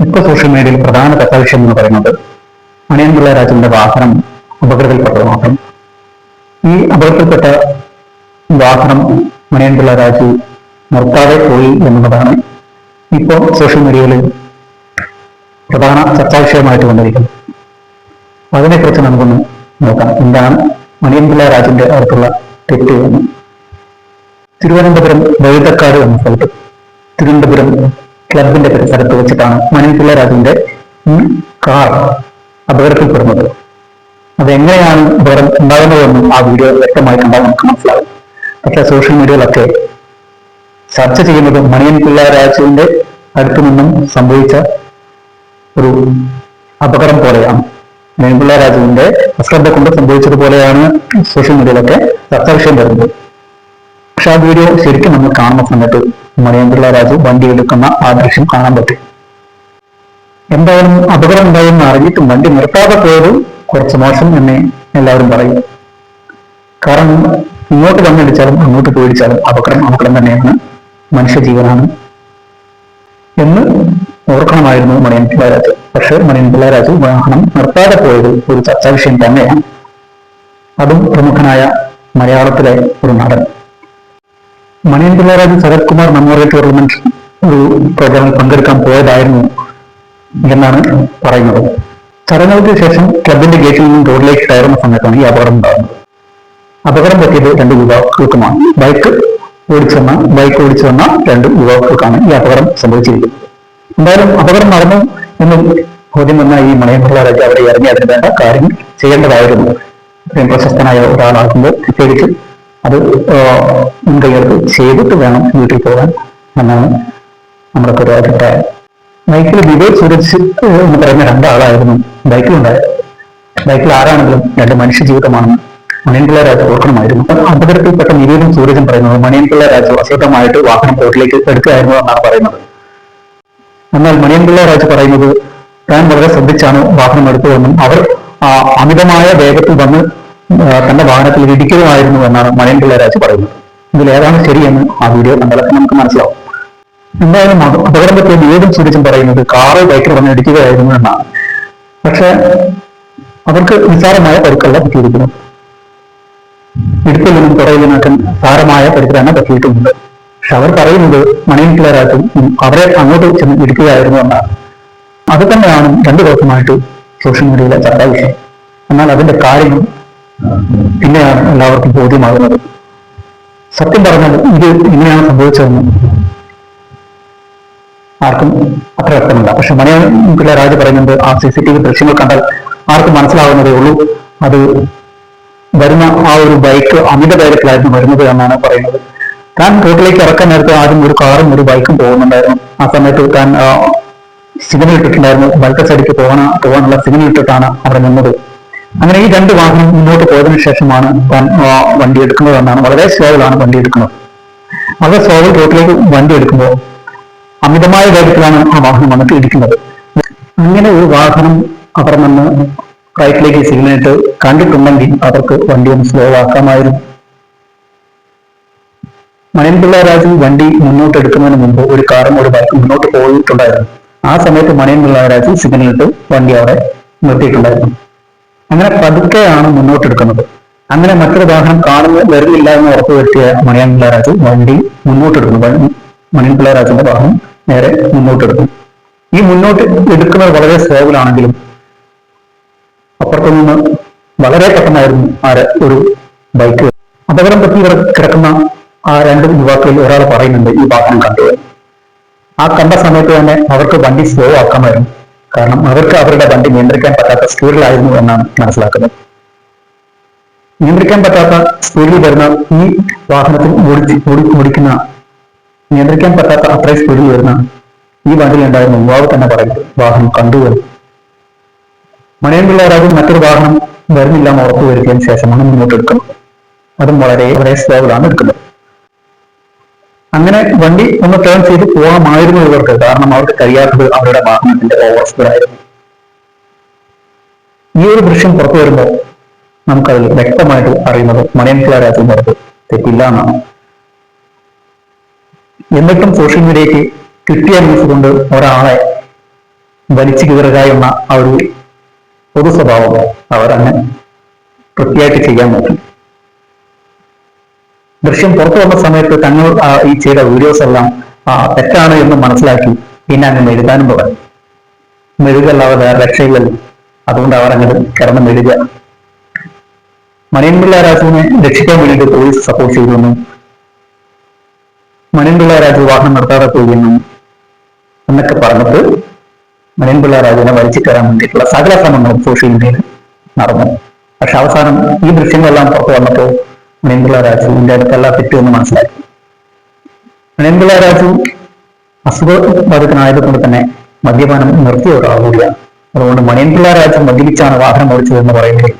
ഇപ്പൊ സോഷ്യൽ മീഡിയയിൽ പ്രധാന കഥാവിഷയം എന്ന് പറയുന്നത് മണിയൻപിള്ള രാജുവിന്റെ വാഹനം അപകടത്തിൽപ്പെട്ടത് മാത്രം ഈ അപകടത്തിൽപ്പെട്ട വാഹനം മണിയൻപിള്ള രാജു നിർത്താതെ പോയി എന്നുള്ളതാണ് ഇപ്പോൾ സോഷ്യൽ മീഡിയയിൽ പ്രധാന ചർച്ചാ വിഷയമായിട്ട് വന്നിരിക്കുന്നത്. അതിനെക്കുറിച്ച് നമുക്കൊന്ന് നോക്കാം. എന്താണ് മണിയൻപിള്ള രാജുവിന്റെ അടുത്തുള്ള തെറ്റ് എന്ന്. തിരുവനന്തപുരം വഴുതക്കാട് എന്ന സ്ഥലത്ത് തിരുവനന്തപുരം ക്ലബിന്റെ പരിസരത്ത് വെച്ചിട്ടാണ് മണിയൻപിള്ള രാജുവിന്റെ ഈ കാർ അപകടത്തിൽപ്പെടുന്നത്. അതെങ്ങനെയാണ് അപകടം ഉണ്ടാകുന്നതെന്നും ആ വീഡിയോ വ്യക്തമായി കണ്ടാൽ നമുക്ക് മനസ്സിലാവും. പക്ഷെ സോഷ്യൽ മീഡിയയിലൊക്കെ ചർച്ച ചെയ്യുന്നത് മണിയൻപിള്ള രാജുവിന്റെ അടുത്തു നിന്നും സംഭവിച്ച ഒരു അപകടം പോലെയാണ്. മണിയൻപിള്ള രാജുവിന്റെ അശ്രദ്ധ കൊണ്ട് സംഭവിച്ചതുപോലെയാണ് സോഷ്യൽ മീഡിയയിലൊക്കെ ചർച്ചാ വിഷയം വരുന്നത്. പക്ഷെ ആ വീഡിയോ ശരിക്കും നമ്മൾ കാണുന്ന സമയത്ത് മണിയൻപിള്ള രാജു വണ്ടി എടുക്കുന്ന ആ ദൃശ്യം കാണാൻ പറ്റും. എന്തായാലും അപകടം ഉണ്ടായെന്ന് അറിഞ്ഞിട്ടും വണ്ടി നിർത്താതെ പോയത് കുറച്ച് മോശം എന്ന് എല്ലാവരും പറയും കാരണം ഇങ്ങോട്ട് വന്നടിച്ചാലും അങ്ങോട്ട് പോയിടിച്ചാലും അപകടം അപകടം തന്നെയാണ് മനുഷ്യജീവനാണ് എന്ന് ഓർക്കണമായിരുന്നു മണിയൻ രാജു. പക്ഷെ മണിയൻ രാജു വാഹനം നിർത്താതെ പോയത് ഒരു ചർച്ചാ വിഷയം തന്നെയാണ്. അതും പ്രമുഖനായ മലയാളത്തിലെ ഒരു നടൻ. മണിയൻപിള്ള ശരത്കുമാർ ശരത് കുമാർ മെമ്മോറിയൽ ടൂർണമെന്റ് ഒരു പ്രോഗ്രാമിൽ പങ്കെടുക്കാൻ പോയതായിരുന്നു എന്നാണ് പറയുന്നത്. ചടങ്ങുകൾക്ക് ശേഷം ക്ലബിന്റെ ഗേറ്റിൽ നിന്നും റോഡിലേക്ക് കയറുന്ന സമയത്താണ് ഈ അപകടം ഉണ്ടാകുന്നത്. അപകടം പറ്റിയത് രണ്ട് യുവാക്കൾക്കുമാണ്. ബൈക്ക് ഓടിച്ചു വന്ന ബൈക്ക് ഓടിച്ചു വന്ന രണ്ട് യുവാക്കൾക്കാണ് ഈ അപകടം സംഭവിച്ചിരിക്കുന്നത്. എന്തായാലും അപകടം നടന്നു എന്ന് ബോധ്യം വന്ന ഈ മണിയൻപിള്ള അവരെ ഇറങ്ങി അതിന് വേണ്ട കാര്യം ചെയ്യേണ്ടതായിരുന്നു. പ്രശസ്തനായ ഒരാളാകുമ്പോൾ പ്രത്യേകിച്ച് അത് മുൻകൈയെടുത്ത് ചെയ്തിട്ട് വേണം വീട്ടിൽ പോകാൻ എന്നാണ് നമ്മുടെ അഭിപ്രായം ബൈക്കിൽ വിവേക് സുരക്ഷ എന്ന് പറയുന്ന രണ്ടാളായിരുന്നു ബൈക്കിലുണ്ടായത്. ബൈക്കിൽ ആരാണെങ്കിലും രണ്ട് മനുഷ്യ ജീവിതമാണെന്ന് മണിയൻപിള്ള രാജു ഓർക്കണമായിരുന്നു അപകടത്തിൽപ്പെട്ട നിവേദം സൂരജൻ പറയുന്നത് മണിയൻപിള്ള രാജു അശ്രദ്ധമായിട്ട് വാഹനം റോഡിലേക്ക് എടുക്കുകയായിരുന്നു എന്നാണ് പറയുന്നത്. എന്നാൽ മണിയൻപിള്ള രാജു പറയുന്നത് താൻ വളരെ ശ്രദ്ധിച്ചാണ് വാഹനം എടുത്തതെന്നും അവർ അമിതമായ വേഗത്തിൽ വന്ന് തന്റെ വാഹനത്തിൽ ഇടിക്കുകയായിരുന്നു എന്നാണ് മണിയൻപിള്ള പിള്ളേരാജ് പറയുന്നത്. ഇതിൽ ഏതാണ് ശരിയെന്ന് ആ വീഡിയോ കണ്ടാൽ നമുക്ക് മനസ്സിലാവും. എന്തായാലും അപ- അപകടം പറ്റിയ വീടും സൂര്യച്ചും പറയുന്നത് കാറ് ബൈക്കിൽ വന്ന് ഇടിക്കുകയായിരുന്നു എന്നാണ്. പക്ഷെ അവർക്ക് നിസ്സാരമായ പരിക്കല്ല പറ്റിയിരിക്കുന്നു ഇടുക്കലിനും നിന്നും സാരമായ പരിക്ക് പറ്റിയിട്ടുമുണ്ട് പക്ഷെ അവർ പറയുന്നത് മണിയൻപിള്ള പിള്ളേരാജും അവരെ അങ്ങോട്ട് ചെന്ന് ഇടിക്കുകയായിരുന്നു എന്നാണ്. അത് തന്നെയാണ് രണ്ടു ദിവസമായിട്ട് സോഷ്യൽ മീഡിയയിലെ ചർച്ചാ വിഷയം എന്നാൽ അതിന്റെ കാര്യങ്ങൾ പിന്നെയാണ് എല്ലാവർക്കും ബോധ്യമാകുന്നത്. സത്യം പറഞ്ഞാൽ ഇത് ഇങ്ങനെയാണ് സംഭവിച്ചതെന്ന് ആർക്കും അത്ര വ്യക്തമല്ല. പക്ഷെ മലയാളം പിള്ളേർ രാജ് പറയുന്നത് ആ സി സി ടി വി ദൃശ്യങ്ങൾ കണ്ടാൽ ആർക്കും മനസ്സിലാവുന്നതേ ഉള്ളൂ. അത് വരുന്ന ആ ഒരു ബൈക്ക് അമിത വേഗത്തിലായിരുന്നു വരുന്നത് എന്നാണ് പറയുന്നത്. താൻ റോഡിലേക്ക് ഇറക്കാൻ നേരത്തെ ആദ്യം ഒരു കാറും ഒരു ബൈക്കും പോകുന്നുണ്ടായിരുന്നു. ആ സമയത്ത് താൻ സിഗ്നൽ ഇട്ടിട്ടുണ്ടായിരുന്നു. ബൈക്ക് സൈഡിലേക്ക് പോകാൻ പോകാനുള്ള സിഗ്നൽ ഇട്ടിട്ടാണ് അവിടെ നിന്നത്. അങ്ങനെ ഈ രണ്ട് വാഹനം മുന്നോട്ട് പോയതിനു ശേഷമാണ് വണ്ടി എടുക്കുന്നത് എന്നാണ്. വളരെ സ്ലോവിലാണ് വണ്ടി എടുക്കുന്നത്. വളരെ സ്ലോവിൽ റോഡിലേക്ക് വണ്ടി എടുക്കുമ്പോൾ അമിതമായ വേഗത്തിലാണ് ആ വാഹനം വന്നിട്ട് ഇടിക്കുന്നത്. അങ്ങനെ ഒരു വാഹനം അവർ നിന്ന് റൈറ്റിലേക്ക് സിഗ്നലിട്ട് കണ്ടിട്ടുണ്ടെങ്കിൽ അവർക്ക് വണ്ടി ഒന്ന് സ്ലോ ആക്കാമായിരുന്നു. മണിയൻപിള്ള രാജൻ വണ്ടി മുന്നോട്ട് എടുക്കുന്നതിന് മുമ്പ് ഒരു കാറും ഒരു ബൈക്കും മുന്നോട്ട് പോയിട്ടുണ്ടായിരുന്നു. ആ സമയത്ത് മണിയൻപിള്ള രാജൻ സിഗ്നലിട്ട് വണ്ടി അവിടെ നിർത്തിയിട്ടുണ്ടായിരുന്നു. അങ്ങനെ പതുക്കെയാണ് മുന്നോട്ടെടുക്കുന്നത്. അങ്ങനെ മറ്റൊരു വാഹനം കാണുന്ന വരുന്നില്ല എന്ന് ഉറപ്പുവരുത്തിയ മണിയൻ രാജു വണ്ടി മുന്നോട്ടെടുക്കുന്നു മണിയൻ വ- മണിയൻപിള്ള രാജുവിന്റെ വാഹനം നേരെ മുന്നോട്ട് എടുക്കും ഈ മുന്നോട്ട് എടുക്കുന്നത് വളരെ സ്ലോവിലാണെങ്കിലും അപ്പുറത്തു നിന്ന് വളരെ പെട്ടെന്നായിരുന്നു ആരെ ഒരു ബൈക്ക് അപകടം പറ്റി കിടക്കുന്ന ആ രണ്ട് യുവാക്കളിൽ ഒരാൾ പറയുന്നുണ്ട് ഈ വാഹനം കണ്ടു ആ കണ്ട സമയത്ത് തന്നെ അവർക്ക് വണ്ടി സ്ലോ ആക്കാമായിരുന്നു. കാരണം അവർക്ക് അവരുടെ വണ്ടി നിയന്ത്രിക്കാൻ പറ്റാത്ത സ്പീഡിലായിരുന്നു എന്നാണ് മനസ്സിലാക്കുന്നത്. നിയന്ത്രിക്കാൻ പറ്റാത്ത സ്പീഡിൽ വരുന്ന ഈ വാഹനത്തിൽ ഓടിക്കുന്ന നിയന്ത്രിക്കാൻ പറ്റാത്ത അത്രയും സ്പീഡിൽ വരുന്ന ഈ വണ്ടിയിലുണ്ടായിരുന്ന യുവാവ് തന്നെ പറയുന്നത് വാഹനം കണ്ടു എന്ന് മണിയൻപിള്ള രാജു മറ്റൊരു വാഹനം വരുന്നില്ല എന്ന് ഉറപ്പുവരുത്തിയതിനു ശേഷമാണ് മുന്നോട്ട് എടുക്കുന്നത്. അതും വളരെ വളരെ സ്ലോവിലാണ് എടുക്കുന്നത്. അങ്ങനെ വണ്ടി ഒന്ന് ടേൺ ചെയ്ത് പോകാമായിരുന്നു ഇവർക്ക് കാരണം അവർക്ക് കഴിയാത്തത് അവരുടെ വാഹനത്തിന്റെ ഓവർ സ്പീഡ് ആയിരുന്നു. ഈ ഒരു ദൃശ്യം പുറത്തു വരുമ്പോൾ നമുക്കത് വ്യക്തമായിട്ട് അറിയുന്നത് മണിയൻപിള്ള പറഞ്ഞത് തെറ്റില്ല എന്നാണ്. എന്നിട്ടും സോഷ്യൽ മീഡിയയ്ക്ക് കിട്ടിയ ന്യൂസ് കൊണ്ട് ഒരാളെ വലിച്ചു കീറുക എന്ന ആ ഒരു പൊതു സ്വഭാവം അവരങ്ങനെ വൃത്തിയായിട്ട് ചെയ്യാൻ നോക്കി. ദൃശ്യം പുറത്തു വന്ന സമയത്ത് തങ്ങൾ ഈ ചെയ്ത വീഡിയോസ് എല്ലാം തെറ്റാണ് എന്ന് മനസ്സിലാക്കി പിന്നെ അങ്ങ് മെഴുകാനും പോകാൻ. മെഴുകല്ലാതെ വേറെ രക്ഷയില്ലല്ലോ. അതുകൊണ്ട് അവർ അങ്ങ് കിടന്ന് മെഴുക മണിയൻപിള്ള രാജുവിനെ രക്ഷിക്കാൻ വേണ്ടിയിട്ട് പോലീസ് സപ്പോർട്ട് ചെയ്തിരുന്നു മണിയൻപിള്ള രാജു വാഹനം നടത്താതെ പോയിരുന്നു എന്നൊക്കെ പറഞ്ഞിട്ട് മണിയൻപിള്ള രാജുവിനെ വലിച്ചു കയറാൻ വേണ്ടിയിട്ടുള്ള സകല ശ്രമങ്ങളും സോഷ്യൽ മീഡിയയിൽ നടന്നു. പക്ഷെ അവസാനം ഈ ദൃശ്യങ്ങളെല്ലാം പുറത്തു വന്നപ്പോൾ മണിയൻപിള്ള രാജു ഇതിന്റെ അടുത്തെല്ലാം തെറ്റുമെന്ന് മനസ്സിലായി മെങ്കുള രാജു അസുഖബാധിതനായതുകൊണ്ട് തന്നെ മദ്യപാനം നിർത്തിയ ഒരാൾ കൂടിയാണ് അതുകൊണ്ട് മണിയൻപിള്ള രാജു മദ്യപിച്ചാണ് വാഹനം ഓടിച്ചതെന്ന് പറയുന്നതിൽ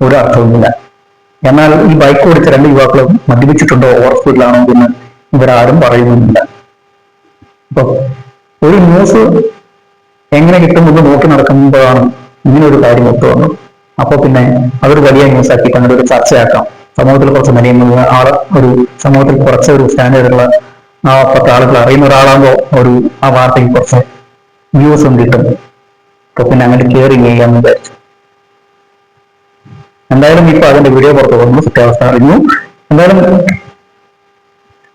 ഒരു അർത്ഥവുമില്ല. എന്നാൽ ഈ ബൈക്ക് ഓടിച്ച രണ്ട് യുവാക്കളും മദ്യപിച്ചിട്ടുണ്ടോ ഓവർ സ്പീഡിലാണോ എന്ന് ഇവരാരും പറയുന്നില്ല അപ്പൊ ഒരു ന്യൂസ് എങ്ങനെ കിട്ടുമെന്ന് നോക്കി നടക്കുമ്പോഴാണ് ഇങ്ങനെ ഒരു കാര്യം ഒത്തു വന്നത്. അപ്പൊ പിന്നെ അതൊരു വലിയ ന്യൂസ് ആക്കിയിട്ട് അങ്ങനെ ഒരു ചർച്ചയാക്കാം. സമൂഹത്തിൽ കുറച്ച് നിലയുന്ന ആൾ ഒരു സമൂഹത്തിൽ കുറച്ച് ഒരു സ്റ്റാൻഡേർഡുള്ള ആ പത്ത് ആളുകൾ അറിയുന്ന ഒരാളാകുമ്പോൾ ഒരു ആ വാർത്തയ്ക്ക് കുറച്ച് വ്യൂസും കിട്ടും അപ്പൊ പിന്നെ അങ്ങനെ കെയറിങ് ചെയ്യാമെന്ന് വിചാരിച്ചു. എന്തായാലും ഇപ്പൊ അതിന്റെ വീഡിയോ പുറത്തു വന്നു സത്യാവസ്ഥ അറിഞ്ഞു. എന്തായാലും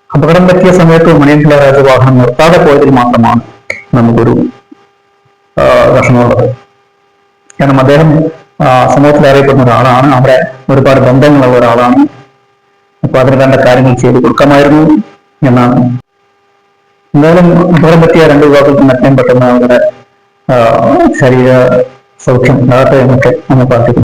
അപകടം പറ്റിയ സമയത്ത് മണിയൻ രാജ വാഹനം നിർത്താതെ പോയതിൽ മാത്രമാണ് നമുക്കൊരു വിഷമമുള്ളത്. കാരണം അദ്ദേഹം സമൂഹത്തിൽ അറിയപ്പെടുന്ന ഒരാളാണ്. അവിടെ ഒരുപാട് ബന്ധങ്ങളുള്ള ഒരാളാണ്. അപ്പൊ അതിന് വേണ്ട കാര്യങ്ങൾ ചെയ്ത് കൊടുക്കാമായിരുന്നു എന്നാണ്. എന്തായാലും അപകടം പറ്റിയ രണ്ട് യുവാക്കൾക്കും എത്രയും പെട്ടെന്ന് അവരുടെ ശരീര സൗഖ്യം ഉണ്ടാകട്ടെ എന്നൊക്കെ നമ്മൾ പ്രാർത്ഥിക്കുന്നു